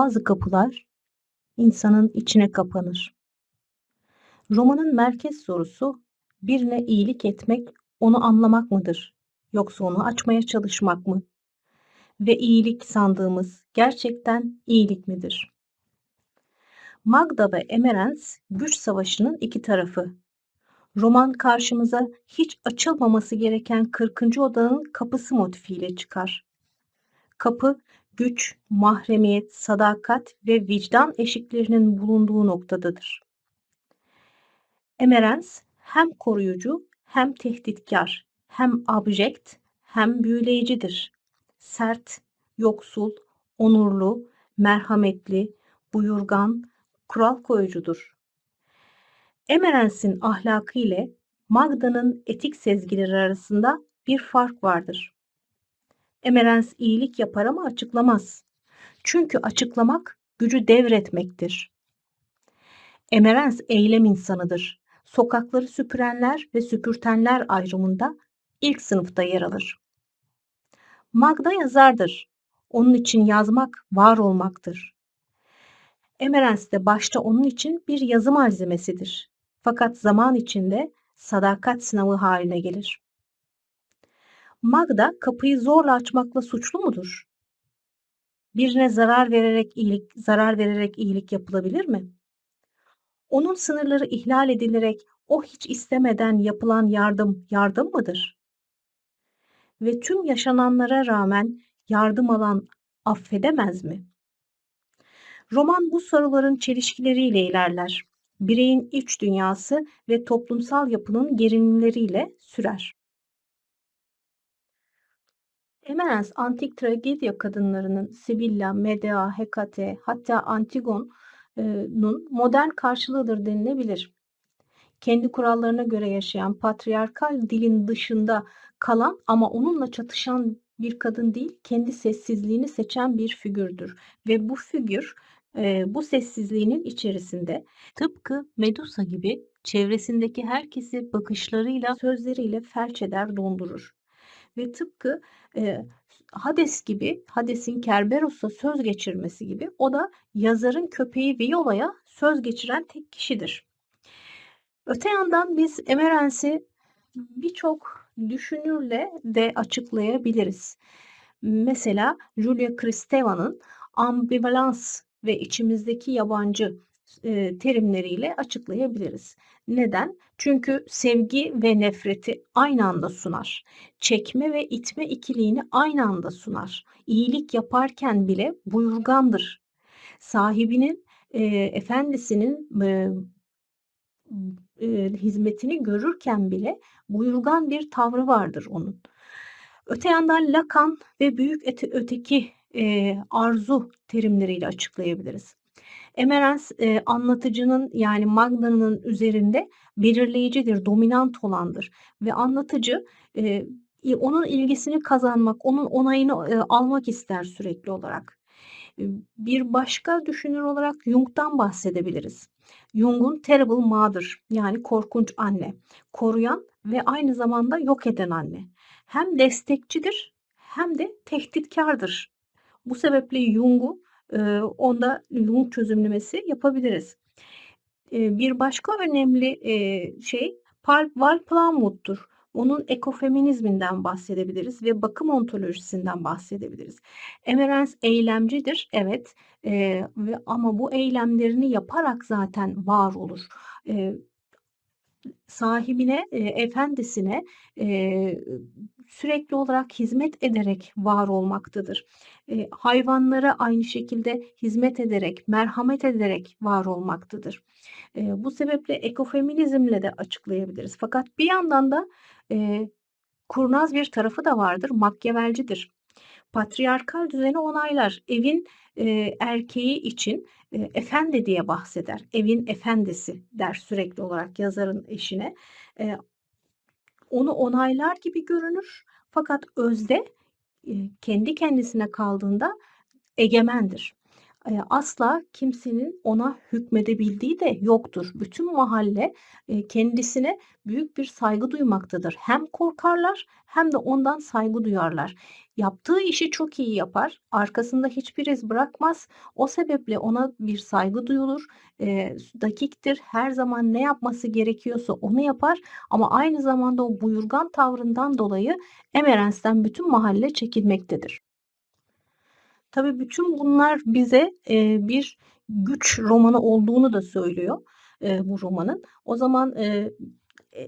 Bazı kapılar insanın içine kapanır. Romanın merkez sorusu birine iyilik etmek onu anlamak mıdır? Yoksa onu açmaya çalışmak mı? Ve iyilik sandığımız gerçekten iyilik midir? Magda ve Emerens güç savaşının iki tarafı. Roman karşımıza hiç açılmaması gereken 40. odanın kapısı motifiyle çıkar. Kapı güç, mahremiyet, sadakat ve vicdan eşiklerinin bulunduğu noktadadır. Emerens hem koruyucu hem tehditkar, hem abjekt hem büyüleyicidir. Sert, yoksul, onurlu, merhametli, buyurgan, kural koyucudur. Emerens'in ahlakı ile Magda'nın etik sezgileri arasında bir fark vardır. Emerens iyilik yapar ama açıklamaz. Çünkü açıklamak gücü devretmektir. Emerens eylem insanıdır. Sokakları süpürenler ve süpürtenler ayrımında ilk sınıfta yer alır. Magda yazardır. Onun için yazmak var olmaktır. Emerens de başta onun için bir yazı malzemesidir. Fakat zaman içinde sadakat sınavı haline gelir. Magda kapıyı zorla açmakla suçlu mudur? Birine zarar vererek iyilik zarar vererek iyilik yapılabilir mi? Onun sınırları ihlal edilerek o hiç istemeden yapılan yardım yardım mıdır? Ve tüm yaşananlara rağmen yardım alan affedemez mi? Roman bu soruların çelişkileriyle ilerler. Bireyin iç dünyası ve toplumsal yapının gerilimleriyle sürer. Emerens antik tragedya kadınlarının Sibilla, Medea, Hekate hatta Antigon'un modern karşılığıdır denilebilir. Kendi kurallarına göre yaşayan patriarkal dilin dışında kalan ama onunla çatışan bir kadın değil, kendi sessizliğini seçen bir figürdür. Ve bu figür e, bu sessizliğinin içerisinde tıpkı Medusa gibi çevresindeki herkesi bakışlarıyla, sözleriyle felç eder, dondurur. Ve tıpkı e, Hades gibi, Hades'in Kerberos'a söz geçirmesi gibi o da yazarın köpeği Viola'ya söz geçiren tek kişidir. Öte yandan biz Emerens'i birçok düşünürle de açıklayabiliriz. Mesela Julia Kristeva'nın ambivalans ve içimizdeki yabancı e, terimleriyle açıklayabiliriz. Neden? Çünkü sevgi ve nefreti aynı anda sunar. Çekme ve itme ikiliğini aynı anda sunar. İyilik yaparken bile buyurgandır. Sahibinin, e, efendisinin e, e, hizmetini görürken bile buyurgan bir tavrı vardır onun. Öte yandan Lacan ve büyük öteki e, arzu terimleriyle açıklayabiliriz. Emerens e, anlatıcının yani Magda'nın üzerinde belirleyicidir, dominant olandır ve anlatıcı e, onun ilgisini kazanmak, onun onayını e, almak ister sürekli olarak. E, bir başka düşünür olarak Jung'dan bahsedebiliriz. Jung'un Terrible Mother yani korkunç anne, koruyan ve aynı zamanda yok eden anne. Hem destekçidir hem de tehditkardır. Bu sebeple Jung'u onda Jung çözümlemesi yapabiliriz. Bir başka önemli şey Val Plumwood'dur. Onun ekofeminizminden bahsedebiliriz ve bakım ontolojisinden bahsedebiliriz. Emerens eylemcidir, evet e, ve ama bu eylemlerini yaparak zaten var olur. E, sahibine, e, efendisine e, sürekli olarak hizmet ederek var olmaktadır. E, hayvanlara aynı şekilde hizmet ederek, merhamet ederek var olmaktadır. E, bu sebeple ekofeminizmle de açıklayabiliriz. Fakat bir yandan da e, kurnaz bir tarafı da vardır, makyavelcidir. Patriarkal düzeni onaylar. Evin e, erkeği için e, efendi diye bahseder. Evin efendisi der sürekli olarak yazarın eşine. E, onu onaylar gibi görünür. Fakat özde kendi kendisine kaldığında egemendir. Asla kimsenin ona hükmedebildiği de yoktur. Bütün mahalle, kendisine büyük bir saygı duymaktadır. Hem korkarlar hem de ondan saygı duyarlar. Yaptığı işi çok iyi yapar, arkasında hiçbir iz bırakmaz. O sebeple ona bir saygı duyulur. S dakiktir, her zaman ne yapması gerekiyorsa onu yapar ama aynı zamanda o buyurgan tavrından dolayı Emerens'ten bütün mahalle çekinmektedir. Tabii bütün bunlar bize, eee, bir güç romanı olduğunu da söylüyor, eee, bu romanın. O zaman, eee,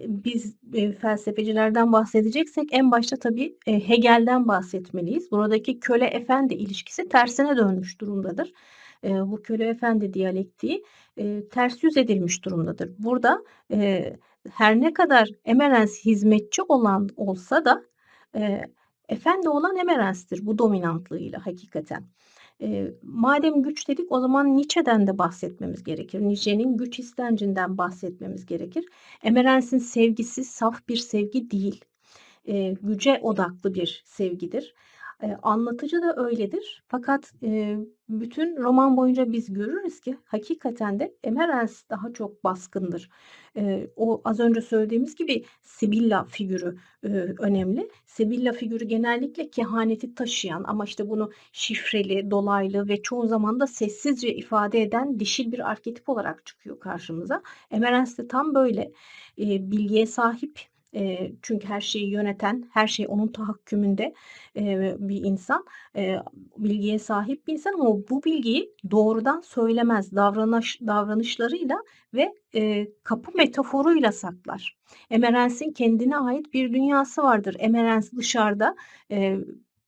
biz, eee, felsefecilerden bahsedeceksek en başta tabii, eee, Hegel'den bahsetmeliyiz. Buradaki köle efendi ilişkisi tersine dönmüş durumdadır. Eee, bu köle efendi diyalektiği, eee, ters yüz edilmiş durumdadır. Burada, eee, her ne kadar Emerens hizmetçi olan olsa da, eee, efendi olan Emerens'tir bu dominantlığıyla hakikaten. Eee, madem güç dedik o zaman Nietzsche'den de bahsetmemiz gerekir. Nietzsche'nin güç istencinden bahsetmemiz gerekir. Emerens'in sevgisi saf bir sevgi değil. Eee, güce odaklı bir sevgidir. Anlatıcı da öyledir. Fakat, eee, bütün roman boyunca biz görürüz ki hakikaten de Emerens daha çok baskındır. Eee, o az önce söylediğimiz gibi Sibilla figürü, eee, önemli. Sibilla figürü genellikle kehaneti taşıyan ama işte bunu şifreli, dolaylı ve çoğu zaman da sessizce ifade eden dişil bir arketip olarak çıkıyor karşımıza. Emerens de tam böyle, eee, bilgiye sahip, eee, çünkü her şeyi yöneten, her şey onun tahakkümünde, eee, bir insan. Eee, bilgiye sahip bir insan ama bu bilgiyi doğrudan söylemez. Davranış davranışlarıyla ve, eee, kapı metaforuyla saklar. Emerens'in kendine ait bir dünyası vardır. Emerens dışarıda, eee,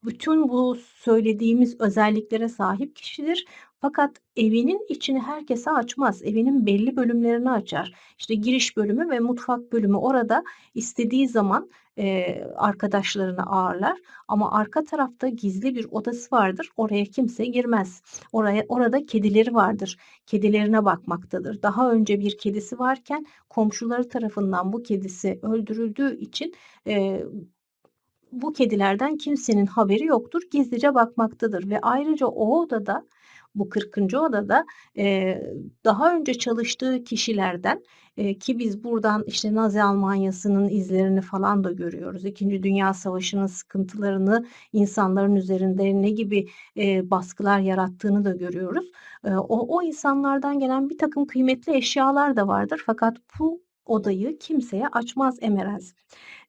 bütün bu söylediğimiz özelliklere sahip kişidir. Fakat evinin içini herkese açmaz. Evinin belli bölümlerini açar. İşte giriş bölümü ve mutfak bölümü. Orada istediği zaman, eee, arkadaşlarını ağırlar ama arka tarafta gizli bir odası vardır. Oraya kimse girmez. Oraya orada kedileri vardır. Kedilerine bakmaktadır. Daha önce bir kedisi varken komşuları tarafından bu kedisi öldürüldüğü için, eee, bu kedilerden kimsenin haberi yoktur. Gizlice bakmaktadır ve ayrıca o odada, bu 40'ıncı odada, eee, daha önce çalıştığı kişilerden, eee, ki biz buradan işte Nazi Almanyası'nın izlerini falan da görüyoruz. 2. Dünya Savaşı'nın sıkıntılarını insanların üzerinde ne gibi, eee, baskılar yarattığını da görüyoruz. Eee, o o insanlardan gelen birtakım kıymetli eşyalar da vardır fakat bu odayı kimseye açmaz Emerens.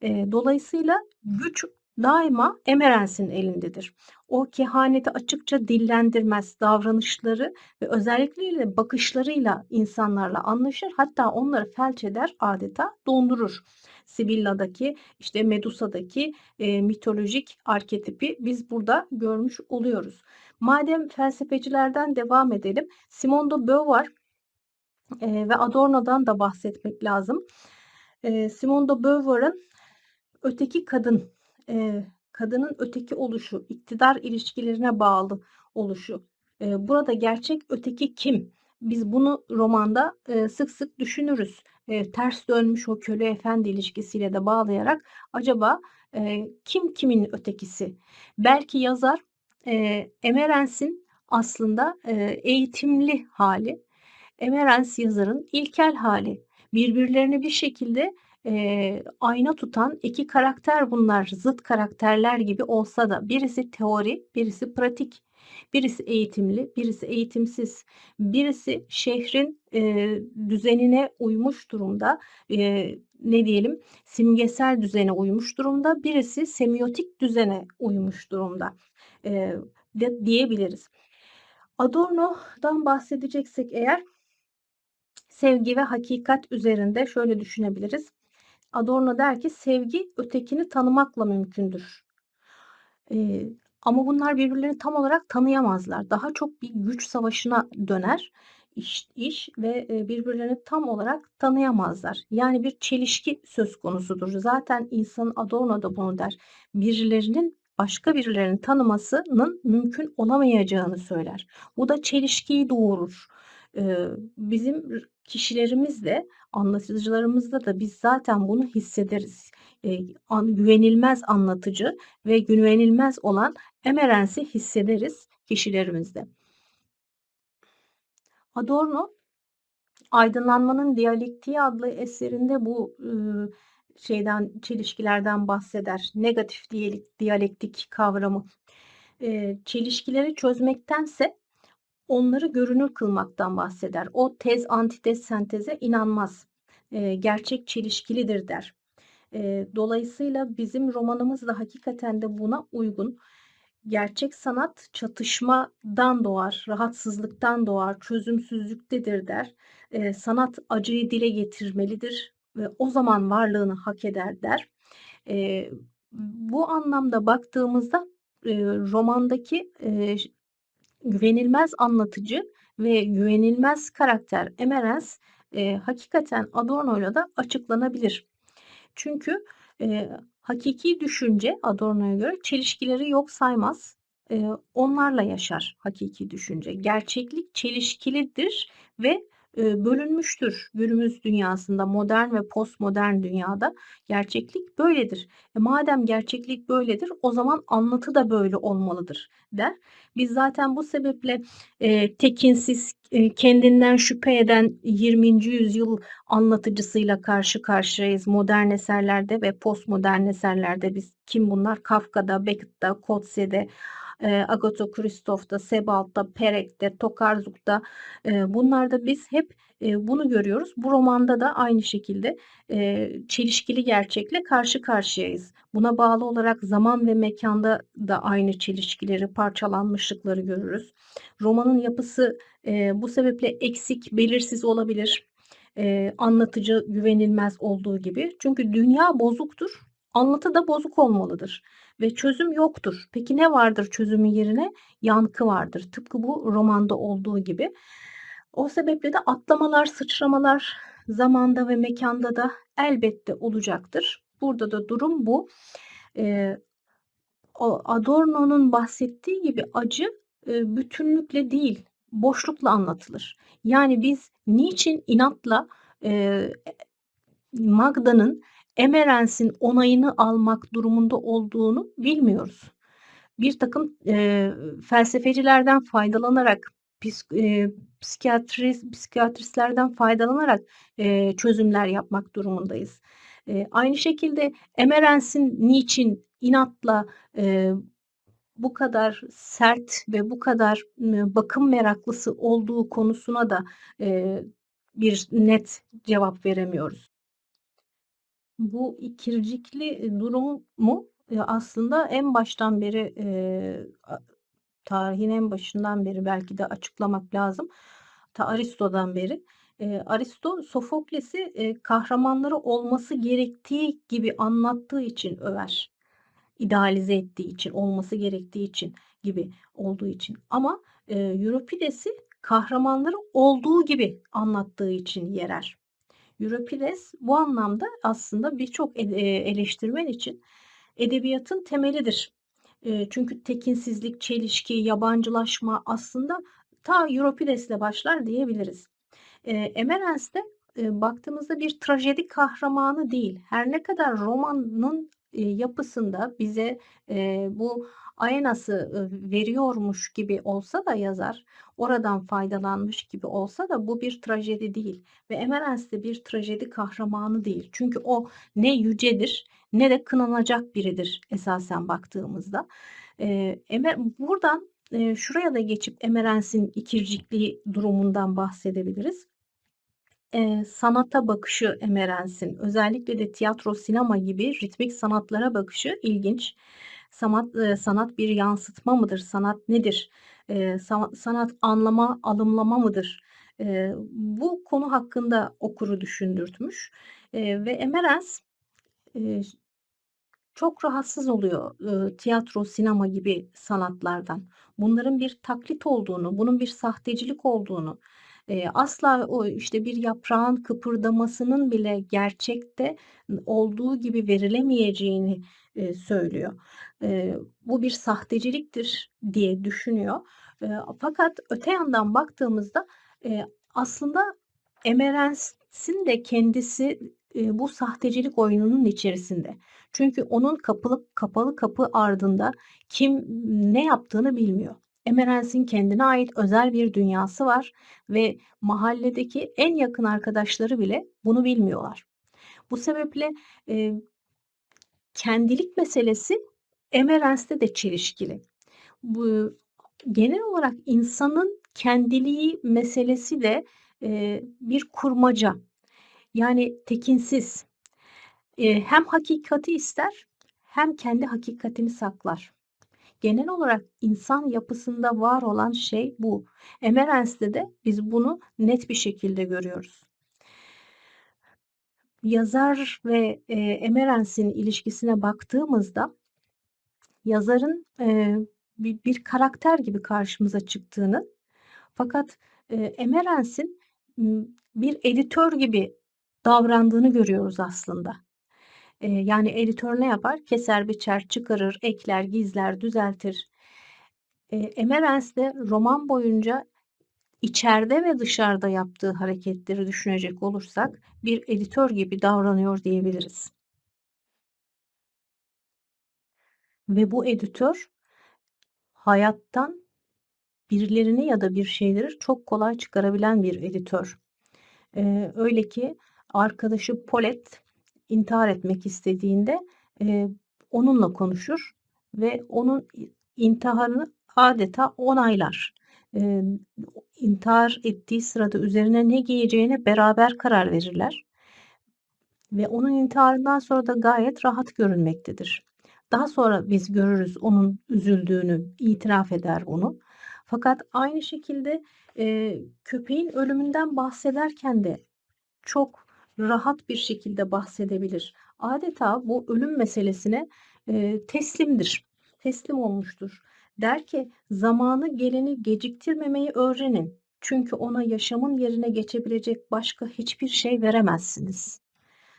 Eee, dolayısıyla güç daima Emerens'in elindedir. O kehaneti açıkça dillendirmez. Davranışları ve özellikleriyle, bakışlarıyla insanlarla anlaşır. Hatta onları felç eder, adeta dondurur. Sibilla'daki, işte Medusa'daki, eee, mitolojik arketipi biz burada görmüş oluyoruz. Madem felsefecilerden devam edelim. Simone de Beauvoir, eee, ve Adorno'dan da bahsetmek lazım. Eee, Simone de Beauvoir'ın öteki kadın, eee, kadının öteki oluşu, iktidar ilişkilerine bağlı oluşu. Eee, burada gerçek öteki kim? Biz bunu romanda, eee, sık sık düşünürüz. Eee, ters dönmüş o köle efendi ilişkisiyle de bağlayarak acaba, eee, kim kimin ötekisi? Belki yazar, eee, Emerens'in aslında, eee, eğitimli hâli, Emerens yazarın ilkel hâli. Birbirlerini bir şekilde, eee, ayna tutan 2 karakter bunlar. Zıt karakterler gibi olsa da birisi teori, birisi pratik. Birisi eğitimli, birisi eğitimsiz. Birisi şehrin, eee, düzenine uymuş durumda. Eee, ne diyelim, simgesel düzene uymuş durumda. Birisi semiotik düzene uymuş durumda, eee, de diyebiliriz. Adorno'dan bahsedeceksek eğer sevgi ve hakikat üzerinde şöyle düşünebiliriz. Adorno der ki sevgi ötekini tanımakla mümkündür. Eee, ama bunlar birbirlerini tam olarak tanıyamazlar. Daha çok bir güç savaşına döner iş iş ve, birbirlerini tam olarak tanıyamazlar. Yani bir çelişki söz konusudur. Zaten insan Adorno da bunu der. Birilerinin başka birilerini tanımasının mümkün olamayacağını söyler. Bu da çelişkiyi doğurur. Bizim kişilerimizle, anlatıcılarımızda da biz zaten bunu hissederiz. Güvenilmez anlatıcı ve güvenilmez olan Emerens'i hissederiz kişilerimizde. Adorno, Aydınlanmanın Diyalektiği adlı eserinde bu, şeyden, çelişkilerden bahseder. Negatif diyalek diyalektik kavramı. Eee, çelişkileri çözmektense onları görünür kılmaktan bahseder. O tez, antitez, senteze inanmaz. Eee, gerçek çelişkilidir der. Eee, dolayısıyla bizim romanımız da hakikaten de buna uygun. Gerçek sanat çatışmadan doğar, rahatsızlıktan doğar, çözümsüzlüktedir der. Eee, sanat acıyı dile getirmelidir ve o zaman varlığını hak eder der. Eee, bu anlamda baktığımızda, eee, romandaki, ş güvenilmez anlatıcı ve güvenilmez karakter Emerens, eee, hakikaten Adorno'yla da açıklanabilir. Çünkü, eee, hakiki düşünce Adorno'ya göre çelişkileri yok saymaz. Eee, onlarla yaşar hakiki düşünce. Gerçeklik çelişkilidir ve, bölünmüştür. Günümüz dünyasında, modern ve postmodern dünyada gerçeklik böyledir. E, madem gerçeklik böyledir, o zaman anlatı da böyle olmalıdır der. Biz zaten bu sebeple, eee, tekinsiz, eee, kendinden şüphe eden 20. yüzyıl anlatıcısıyla karşı karşıyayız modern eserlerde ve postmodern eserlerde. Biz kim bunlar? Kafka'da, Beckett'te, Coetze'de, eee, Agatha Christoph'ta, Sebald'da, Perec'te, Tokarzuk'ta, eee, bunlarda biz hep, eee, bunu görüyoruz. Bu romanda da aynı şekilde, eee, çelişkili gerçekle karşı karşıyayız. Buna bağlı olarak zaman ve mekânda da aynı çelişkileri, parçalanmışlıkları görürüz. Romanın yapısı, eee, bu sebeple eksik, belirsiz olabilir. Eee, anlatıcı güvenilmez olduğu gibi. Çünkü dünya bozuktur, anlatı da bozuk olmalıdır ve çözüm yoktur. Peki ne vardır çözümün yerine? Yankı vardır. Tıpkı bu romanda olduğu gibi. O sebeple de atlamalar, sıçramalar zamanda ve mekânda da elbette olacaktır. Burada da durum bu. Eee, o Adorno'nun bahsettiği gibi acı, eee, bütünlükle değil, boşlukla anlatılır. Yani biz niçin inatla, eee, Magda'nın Emerens'in onayını almak durumunda olduğunu bilmiyoruz. Birtakım, eee, felsefecilerden faydalanarak, psik eee, psikiyatrist psikiyatristlerden faydalanarak, eee, çözümler yapmak durumundayız. Eee, aynı şekilde Emerens'in niçin inatla, eee, bu kadar sert ve bu kadar, ııı, bakım meraklısı olduğu konusuna da, eee, bir net cevap veremiyoruz. Bu ikircikli, eee, durumu, aslında en baştan beri, eee, tarihin en başından beri belki de açıklamak lazım. Ta Aristo'dan beri. Eee, Aristo Sofokles'i, eee, kahramanları olması gerektiği gibi anlattığı için över. İdealize ettiği için, olması gerektiği için gibi olduğu için. Ama, eee, Euripides'i kahramanları olduğu gibi anlattığı için yerer. Euripides bu anlamda aslında birçok ed eee, eleştirmen için edebiyatın temelidir. Eee, çünkü tekinsizlik, çelişki, yabancılaşma aslında ta Euripides'le başlar diyebiliriz. Eee, Emerens de, eee, baktığımızda bir trajedi kahramanı değil. Her ne kadar romanın, eee, yapısında bize, eee, bu Aenas'ı, ııı, veriyormuş gibi olsa da yazar, oradan faydalanmış gibi olsa da bu bir trajedi değil ve Emerens de bir trajedi kahramanı değil. Çünkü o ne yücedir ne de kınanacak biridir esasen baktığımızda. Eee, Emer buradan, eee, şuraya da geçip Emerens'in ikircikli durumundan bahsedebiliriz. Eee, sanata bakışı Emerens'in, özellikle de tiyatro, sinema gibi ritmik sanatlara bakışı ilginç. Samat eee, sanat bir yansıtma mıdır? Sanat nedir? Sa sanat anlama, alımlama mıdır? Eee, bu konu hakkında okuru düşündürtmüş, eee, ve Emerens, ş çok rahatsız oluyor, ııı, tiyatro, sinema gibi sanatlardan. Bunların bir taklit olduğunu, bunun bir sahtecilik olduğunu, eee, asla o, işte, bir yaprağın kıpırdamasının bile gerçekte olduğu gibi verilemeyeceğini, eee, söylüyor. Eee, bu bir sahteciliktir diye düşünüyor. Eee, fakat öte yandan baktığımızda, eee, aslında Emerens'in de kendisi, eee, bu sahtecilik oyununun içerisinde. Çünkü onun kapılı kapalı kapı ardında kim ne yaptığını bilmiyor. Emerens'in kendine ait özel bir dünyası var ve mahalledeki en yakın arkadaşları bile bunu bilmiyorlar. Bu sebeple, eee kendilik meselesi Emerens'te de çelişkili. Bu genel olarak insanın kendiliği meselesi de, eee, bir kurmaca. Yani tekinsiz. Eee, hem hakikati ister hem kendi hakikatini saklar. Genel olarak insan yapısında var olan şey bu. Emerens'te de biz bunu net bir şekilde görüyoruz. Yazar ve, eee, Emerens'in ilişkisine baktığımızda yazarın, eee, bir bir karakter gibi karşımıza çıktığını fakat, eee, Emerens'in, ımm, bir editör gibi davrandığını görüyoruz aslında. Eee, yani editör ne yapar? Keser, biçer, çıkarır, ekler, gizler, düzeltir. Eee, Emerens de roman boyunca içeride ve dışarıda yaptığı hareketleri düşünecek olursak bir editör gibi davranıyor diyebiliriz. Ve bu editör hayattan birilerini ya da bir şeyleri çok kolay çıkarabilen bir editör. Eee, öyle ki arkadaşı Paulette intihar etmek istediğinde, eee, onunla konuşur ve onun intiharını adeta onaylar. Eee, intihar ettiği sırada üzerine ne giyeceğine beraber karar verirler. Ve onun intiharından sonra da gayet rahat görünmektedir. Daha sonra biz görürüz onun üzüldüğünü, itiraf eder bunu. Fakat aynı şekilde, eee, köpeğin ölümünden bahsederken de çok rahat bir şekilde bahsedebilir. Adeta bu ölüm meselesine, eee, teslimdir, teslim olmuştur. Der ki, "Zamanı geleni geciktirmemeyi öğrenin. Çünkü ona yaşamın yerine geçebilecek başka hiçbir şey veremezsiniz."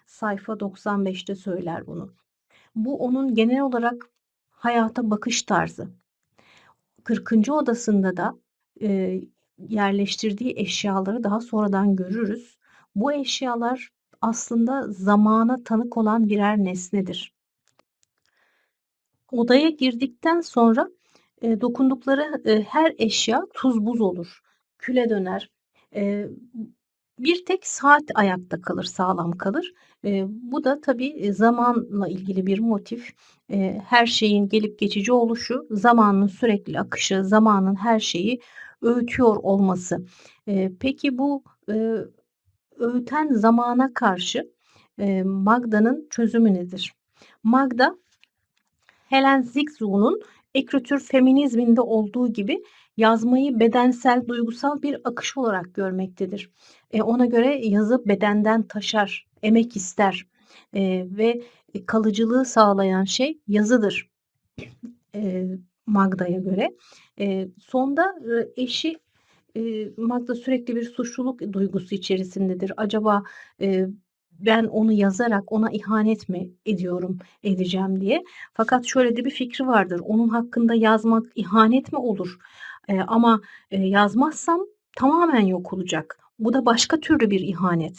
Sayfa 95'te söyler bunu. Bu onun genel olarak hayata bakış tarzı. 40. odasında da, eee, yerleştirdiği eşyaları daha sonradan görürüz. Bu eşyalar aslında zamana tanık olan birer nesnedir. Odaya girdikten sonra, eee, dokundukları, eee, her eşya tuz buz olur, küle döner. Eee, bir tek saat ayakta kalır, sağlam kalır. Eee, bu da tabii, zamanla ilgili bir motif. Eee, her şeyin gelip geçici oluşu, zamanın sürekli akışı, zamanın her şeyi öğütüyor olması. Eee, peki bu, eee, öğüten zamana karşı, eee, Magda'nın çözümü nedir? Magda, Helen Zixou'nun ekritür feminizminde olduğu gibi yazmayı bedensel, duygusal bir akış olarak görmektedir. Eee, ona göre yazı bedenden taşar, emek ister, eee, ve, kalıcılığı sağlayan şey yazıdır, eee, Magda'ya göre. Eee, sonda, eşi, eee, Magda sürekli bir suçluluk duygusu içerisindedir. Acaba, eee, ben onu yazarak ona ihanet mi ediyorum, edeceğim diye. Fakat şöyle de bir fikri vardır. Onun hakkında yazmak ihanet mi olur? Eee, ama, eee, yazmazsam tamamen yok olacak. Bu da başka türlü bir ihanet.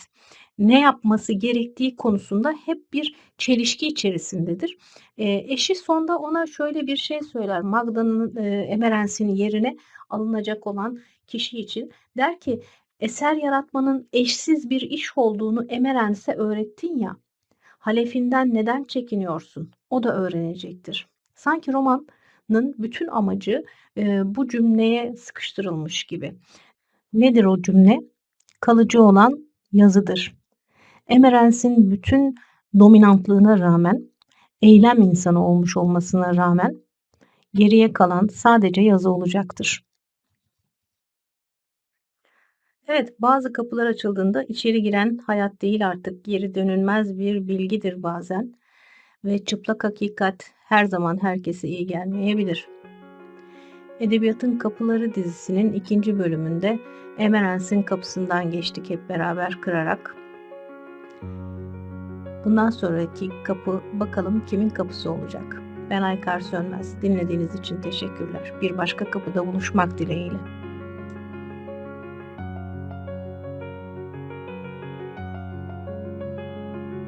Ne yapması gerektiği konusunda hep bir çelişki içerisindedir. Eee, eşi sonda ona şöyle bir şey söyler, Magda'nın, eee, Emerens'in yerine alınacak olan kişi için. Der ki, "Eser yaratmanın eşsiz bir iş olduğunu Emerens'e öğrettin ya, halefinden neden çekiniyorsun? O da öğrenecektir." Sanki romanın bütün amacı, eee, bu cümleye sıkıştırılmış gibi. Nedir o cümle? Kalıcı olan yazıdır. Emerens'in bütün dominantlığına rağmen, eylem insanı olmuş olmasına rağmen geriye kalan sadece yazı olacaktır. Evet, bazı kapılar açıldığında içeri giren hayat değil artık geri dönülmez bir bilgidir bazen ve çıplak hakikat her zaman herkese iyi gelmeyebilir. Edebiyatın Kapıları dizisinin ikinci bölümünde Emerens'in kapısından geçtik hep beraber kırarak. Bundan sonraki kapı bakalım kimin kapısı olacak? Ben Aykar Sönmez. Dinlediğiniz için teşekkürler. Bir başka kapıda buluşmak dileğiyle.